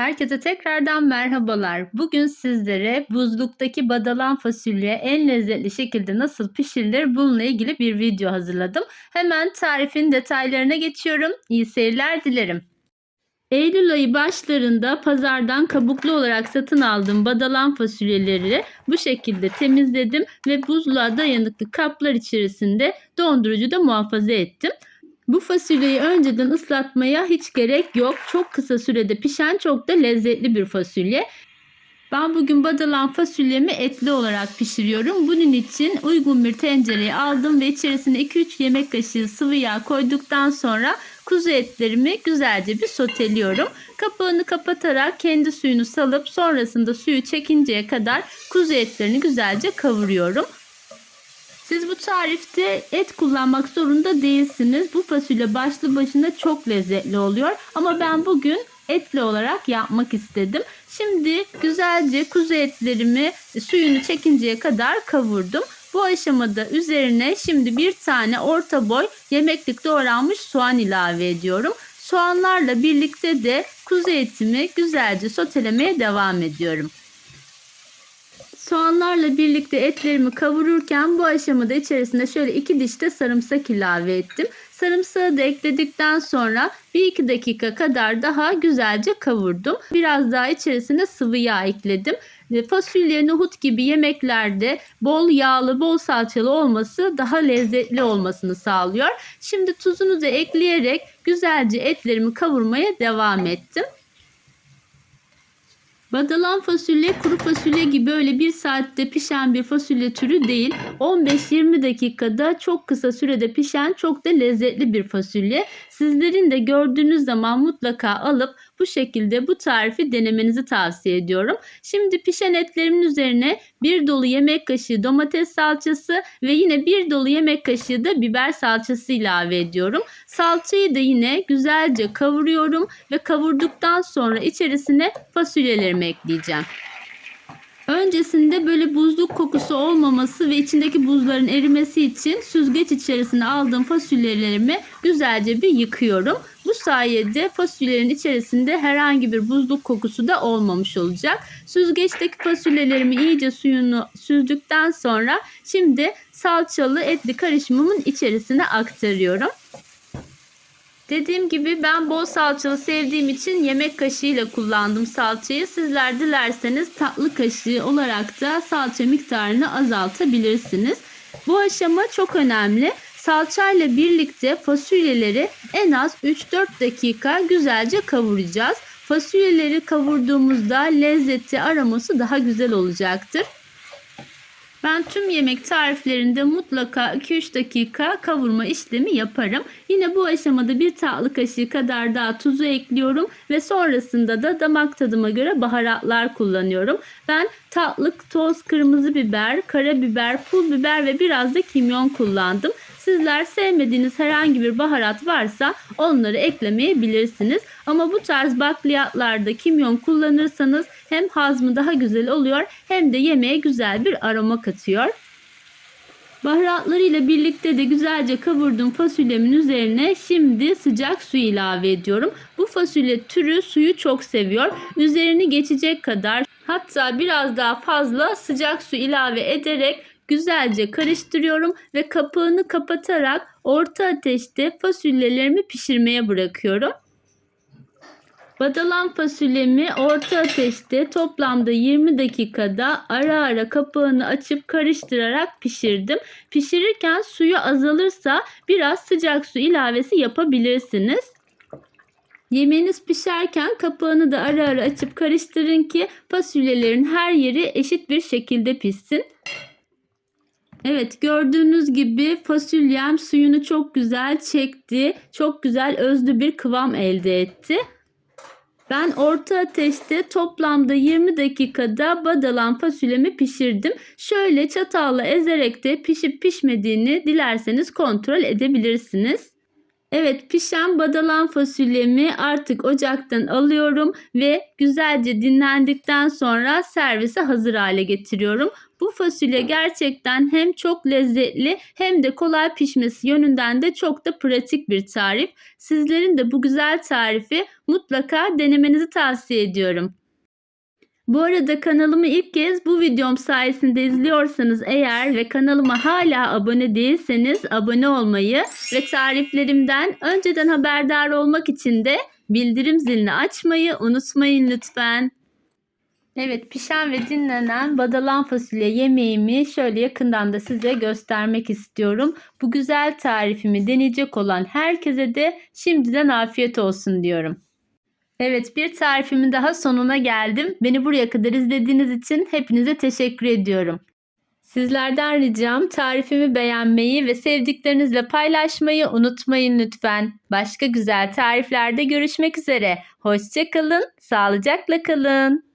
Herkese tekrardan merhabalar. Bugün sizlere buzluktaki badalan fasulye en lezzetli şekilde nasıl pişirilir bununla ilgili bir video hazırladım. Hemen tarifin detaylarına geçiyorum. İyi seyirler dilerim. Eylül ayı başlarında pazardan kabuklu olarak satın aldığım badalan fasulyeleri bu şekilde temizledim ve buzluğa dayanıklı kaplar içerisinde dondurucuda muhafaza ettim. Bu fasulyeyi önceden ıslatmaya hiç gerek yok. Çok kısa sürede pişen çok da lezzetli bir fasulye. Ben bugün badalan fasulyemi etli olarak pişiriyorum. Bunun için uygun bir tencereye aldım ve içerisine 2-3 yemek kaşığı sıvı yağ koyduktan sonra kuzu etlerimi güzelce bir soteliyorum. Kapağını kapatarak kendi suyunu salıp sonrasında suyu çekinceye kadar kuzu etlerini güzelce kavuruyorum. Siz bu tarifte et kullanmak zorunda değilsiniz. Bu fasulye başlı başına çok lezzetli oluyor. Ama ben bugün etli olarak yapmak istedim. Şimdi güzelce kuzu etlerimi suyunu çekinceye kadar kavurdum. Bu aşamada üzerine şimdi bir tane orta boy yemeklik doğranmış soğan ilave ediyorum. Soğanlarla birlikte de kuzu etimi güzelce sotelemeye devam ediyorum. Soğanlarla birlikte etlerimi kavururken bu aşamada içerisine şöyle iki diş de sarımsak ilave ettim. Sarımsağı da ekledikten sonra 1-2 dakika kadar daha güzelce kavurdum. Biraz daha içerisine sıvı yağ ekledim. Fasulye, nohut gibi yemeklerde bol yağlı, bol salçalı olması daha lezzetli olmasını sağlıyor. Şimdi tuzunu da ekleyerek güzelce etlerimi kavurmaya devam ettim. Badalan fasulye kuru fasulye gibi öyle bir saatte pişen bir fasulye türü değil. 15-20 dakikada çok kısa sürede pişen çok da lezzetli bir fasulye. Sizlerin de gördüğünüz zaman mutlaka alıp bu şekilde bu tarifi denemenizi tavsiye ediyorum. Şimdi pişen etlerimin üzerine bir dolu yemek kaşığı domates salçası ve yine bir dolu yemek kaşığı da biber salçası ilave ediyorum. Salçayı da yine güzelce kavuruyorum ve kavurduktan sonra içerisine fasulyelerimi ekleyeceğim. Öncesinde böyle buzluk kokusu olmaması ve içindeki buzların erimesi için süzgeç içerisine aldığım fasulyelerimi güzelce bir yıkıyorum. Bu sayede fasulyelerin içerisinde herhangi bir buzluk kokusu da olmamış olacak. Süzgeçteki fasulyelerimi iyice suyunu süzdükten sonra şimdi salçalı etli karışımımın içerisine aktarıyorum. Dediğim gibi ben bol salçalı sevdiğim için yemek kaşığıyla kullandım salçayı. Sizler dilerseniz tatlı kaşığı olarak da salça miktarını azaltabilirsiniz. Bu aşama çok önemli. Salçayla birlikte fasulyeleri en az 3-4 dakika güzelce kavuracağız. Fasulyeleri kavurduğumuzda lezzeti aroması daha güzel olacaktır. Ben tüm yemek tariflerinde mutlaka 2-3 dakika kavurma işlemi yaparım. Yine bu aşamada bir tatlı kaşığı kadar daha tuzu ekliyorum ve sonrasında da damak tadıma göre baharatlar kullanıyorum. Ben tatlık, toz, kırmızı biber, karabiber, pul biber ve biraz da kimyon kullandım. Sizler sevmediğiniz herhangi bir baharat varsa onları eklemeyebilirsiniz. Ama bu tarz bakliyatlarda kimyon kullanırsanız hem hazmı daha güzel oluyor hem de yemeğe güzel bir aroma katıyor. Baharatlarıyla birlikte de güzelce kavurduğum fasulyemin üzerine şimdi sıcak su ilave ediyorum. Bu fasulye türü suyu çok seviyor. Üzerini geçecek kadar hatta biraz daha fazla sıcak su ilave ederek güzelce karıştırıyorum ve kapağını kapatarak orta ateşte fasulyelerimi pişirmeye bırakıyorum. Badalan fasulyemi orta ateşte toplamda 20 dakikada ara ara kapağını açıp karıştırarak pişirdim. Pişirirken suyu azalırsa biraz sıcak su ilavesi yapabilirsiniz. Yemeğiniz pişerken kapağını da ara ara açıp karıştırın ki fasulyelerin her yeri eşit bir şekilde pişsin. Evet gördüğünüz gibi fasulyem suyunu çok güzel çekti. Çok güzel özlü bir kıvam elde etti. Ben orta ateşte toplamda 20 dakikada badalan fasulyemi pişirdim. Şöyle çatalla ezerek de pişip pişmediğini dilerseniz kontrol edebilirsiniz. Evet pişen badalan fasulyemi artık ocaktan alıyorum ve güzelce dinlendikten sonra servise hazır hale getiriyorum. Bu fasulye gerçekten hem çok lezzetli hem de kolay pişmesi yönünden de çok da pratik bir tarif. Sizlerin de bu güzel tarifi mutlaka denemenizi tavsiye ediyorum. Bu arada kanalımı ilk kez bu videom sayesinde izliyorsanız eğer ve kanalıma hala abone değilseniz abone olmayı ve tariflerimden önceden haberdar olmak için de bildirim zilini açmayı unutmayın lütfen. Evet pişen ve dinlenen badalan fasulye yemeğimi şöyle yakından da size göstermek istiyorum. Bu güzel tarifimi deneyecek olan herkese de şimdiden afiyet olsun diyorum. Evet bir tarifimin daha sonuna geldim. Beni buraya kadar izlediğiniz için hepinize teşekkür ediyorum. Sizlerden ricam tarifimi beğenmeyi ve sevdiklerinizle paylaşmayı unutmayın lütfen. Başka güzel tariflerde görüşmek üzere. Hoşçakalın, sağlıcakla kalın.